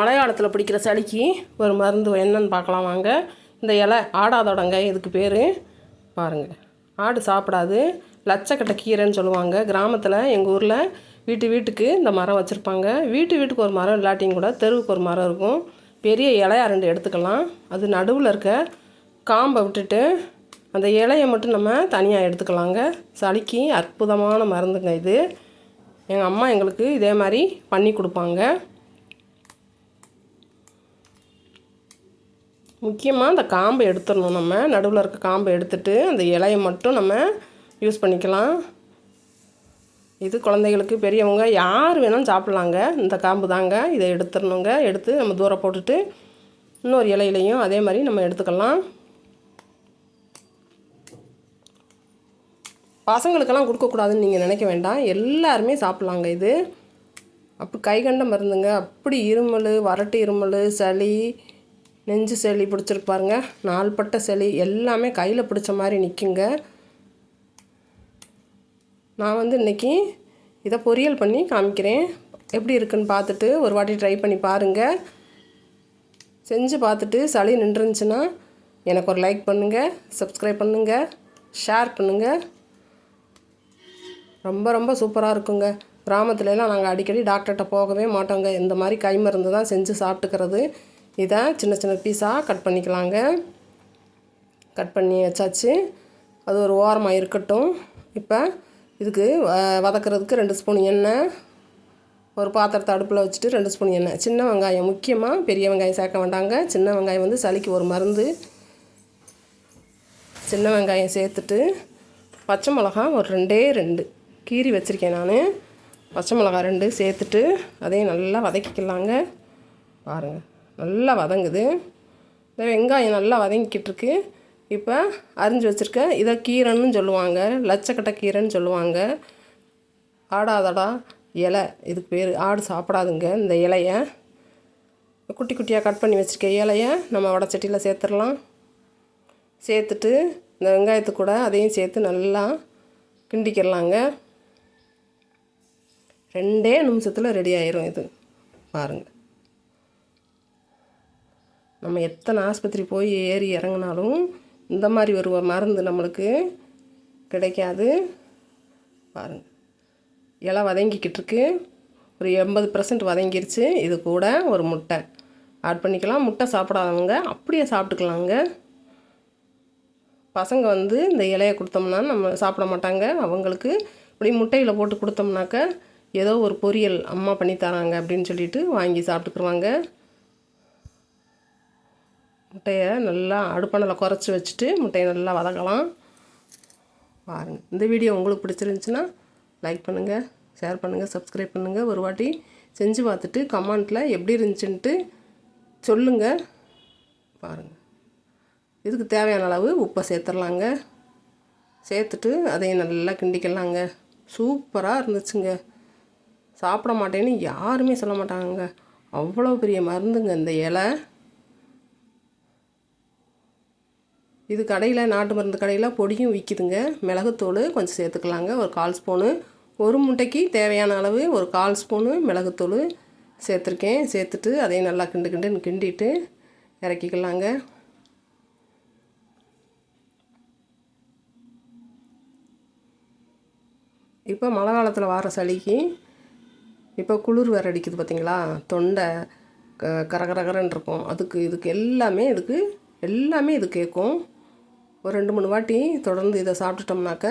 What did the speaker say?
மலையாளத்தில் பிடிக்கிற சளிக்கு ஒரு மருந்து என்னன்னு பார்க்கலாம் வாங்க. இந்த இலை ஆடாதோடங்க இதுக்கு பேர் பாருங்கள் ஆடு சாப்பிடாது. லட்சக்கட்டை கீரைன்னு சொல்லுவாங்க. கிராமத்தில் எங்கள் ஊரில் வீட்டு வீட்டுக்கு இந்த மரம் வச்சுருப்பாங்க. வீட்டு வீட்டுக்கு ஒரு மரம் இல்லாட்டியும் கூட தெருவுக்கு ஒரு மரம் இருக்கும். பெரிய இலையா ரெண்டு எடுத்துக்கலாம். அது நடுவில் இருக்க காம்பை விட்டுட்டு அந்த இலையை மட்டும் நம்ம தனியாக எடுத்துக்கலாங்க. சளிக்கு அற்புதமான மருந்துங்க இது. எங்கள் அம்மா எங்களுக்கு இதே மாதிரி பண்ணி கொடுப்பாங்க. முக்கியமாக அந்த காம்பை எடுத்துடணும் நம்ம. நடுவில் இருக்க காம்பை எடுத்துட்டு அந்த இலையை மட்டும் நம்ம யூஸ் பண்ணிக்கலாம். இது குழந்தைகளுக்கு பெரியவங்க யார் வேணாலும் சாப்பிட்லாங்க. இந்த காம்பு தாங்க. இதை எடுத்துடணுங்க. எடுத்து நம்ம தூரம் போட்டுட்டு இன்னொரு இலையிலையும் அதே மாதிரி நம்ம எடுத்துக்கலாம். பசங்களுக்கெல்லாம் கொடுக்கக்கூடாதுன்னு நீங்கள் நினைக்க வேண்டாம். எல்லாருமே சாப்பிட்லாங்க இது. அப்படி கைகண்ட மருந்துங்க. அப்படி இருமல் வறட்டு இருமல் சளி நெஞ்சு சளி பிடிச்சிருப்பாருங்க நாள்பட்ட சளி எல்லாமே கையில் பிடிச்ச மாதிரி நிற்குங்க நான் வந்து இன்றைக்கி இதை பொரியல் பண்ணி காமிக்கிறேன். எப்படி இருக்குன்னு பார்த்துட்டு ஒரு வாட்டி ட்ரை பண்ணி பாருங்கள் செஞ்சு பார்த்துட்டு சளி நின்றுருந்துச்சுன்னா எனக்கு ஒரு லைக் பண்ணுங்கள் சப்ஸ்கிரைப் பண்ணுங்கள் ஷேர் பண்ணுங்கள் ரொம்ப ரொம்ப சூப்பராக இருக்குங்க. கிராமத்துலலாம் நாங்கள் அடிக்கடி டாக்டர்கிட்ட போகவே மாட்டோங்க. இந்த மாதிரி கை மருந்து தான் செஞ்சு சாப்பிட்டுக்கிறது. இதை சின்ன சின்ன பீஸாக கட் பண்ணிக்கலாங்க. கட் பண்ணி வச்சாச்சு. அது ஒரு ஓரமாக இருக்கட்டும். இப்போ இதுக்கு வதக்கிறதுக்கு ரெண்டு ஸ்பூன் எண்ணெய். ஒரு பாத்திரத்தை அடுப்பில் வச்சுட்டு ரெண்டு ஸ்பூன் எண்ணெய். சின்ன வெங்காயம் முக்கியமாக பெரிய வெங்காயம் சேர்க்க வேண்டாங்க. சின்ன வெங்காயம் வந்து சளிக்கு ஒரு மருந்து. சின்ன வெங்காயம் சேர்த்துட்டு பச்சை மிளகா ஒரு ரெண்டே ரெண்டு. கீரி வச்சுருக்கேன் நான். பச்சை மிளகா ரெண்டு சேர்த்துட்டு அதையும் நல்லா வதக்கிக்கலாங்க. பாருங்கள் நல்லா வதங்குது. இந்த வெங்காயம் நல்லா வதங்கிக்கிட்டு இப்போ அரிஞ்சு வச்சுருக்க இதை கீரைன்னு சொல்லுவாங்க. லட்சக்கட்டை கீரைன்னு சொல்லுவாங்க. ஆடாதடா இலை. இதுக்கு பேர் ஆடு சாப்பிடாதுங்க இந்த இலைய. குட்டி குட்டியாக கட் பண்ணி வச்சுருக்க இலையை நம்ம வடச்சட்டியில் சேர்த்துடலாம். சேர்த்துட்டு இந்த வெங்காயத்து கூட அதையும் சேர்த்து நல்லா கிண்டிக்கிடலாங்க. ரெண்டே நிமிஷத்தில் ரெடி ஆயிரும் இது. பாருங்கள் நம்ம எத்தனை ஆஸ்பத்திரி போய் ஏறி இறங்கினாலும் இந்த மாதிரி ஒரு மருந்து நம்மளுக்கு கிடைக்காது. பாருங்கள் இலை வதங்கிக்கிட்டு இருக்கு. ஒரு எண்பது பர்சன்ட் வதங்கிருச்சு. இது கூட ஒரு முட்டை. ஆட் பண்ணிக்கலாம். முட்டை சாப்பிடாதவங்க அப்படியே சாப்பிட்டுக்கலாங்க. பசங்க வந்து இந்த இலையை கொடுத்தோம்னா நம்ம சாப்பிட மாட்டாங்க. அவங்களுக்கு இப்படி முட்டையில் போட்டு கொடுத்தோம்னாக்க ஏதோ ஒரு பொரியல் அம்மா பண்ணி தராங்க அப்படின்னு சொல்லிட்டு வாங்கி சாப்பிட்டுக்குருவாங்க. முட்டையை நல்லா அடுப்பணில் குறைச்சி வச்சுட்டு முட்டையை நல்லா வதக்கலாம். பாருங்கள் இந்த வீடியோ உங்களுக்கு பிடிச்சிருந்துச்சின்னா லைக் பண்ணுங்கள் ஷேர் பண்ணுங்கள் சப்ஸ்கிரைப் பண்ணுங்கள் ஒரு வாட்டி செஞ்சு பார்த்துட்டு கமெண்ட்டில் எப்படி இருந்துச்சுன்ட்டு சொல்லுங்கள் பாருங்கள் இதுக்கு தேவையான அளவு உப்பை சேர்த்துடலாங்க. சேர்த்துட்டு அதையும் நல்லா கிண்டிக்கலாங்க. சூப்பராக இருந்துச்சுங்க. சாப்பிட மாட்டேன்னு யாருமே சொல்ல மாட்டாங்க அவ்வளோ பெரிய மருந்துங்க இந்த இலை. இது கடையில் நாட்டு மருந்து கடையில் பொடியும் விற்கிதுங்க மிளகுத்தூள் கொஞ்சம் சேர்த்துக்கலாங்க. ஒரு கால் ஸ்பூனு. ஒரு முட்டைக்கு தேவையான அளவு ஒரு கால் ஸ்பூனு மிளகுத்தூள் சேர்த்துருக்கேன். சேர்த்துட்டு அதையும் நல்லா கிண்டு கிண்டுன்னு கிண்டிட்டு இறக்கிக்கலாங்க. இப்போ மழை காலத்தில் வர சளிக்கு இப்போ குளிர் வேறு அடிக்குது பார்த்திங்களா தொண்டை க கரகரகரன்னு இருக்கும். அதுக்கு இதுக்கு எல்லாமே இதுக்கு எல்லாமே இது கேட்கும். ஒரு ரெண்டு மூணு வாட்டி தொடர்ந்து இதை சாப்பிட்டுட்டோம்னாக்க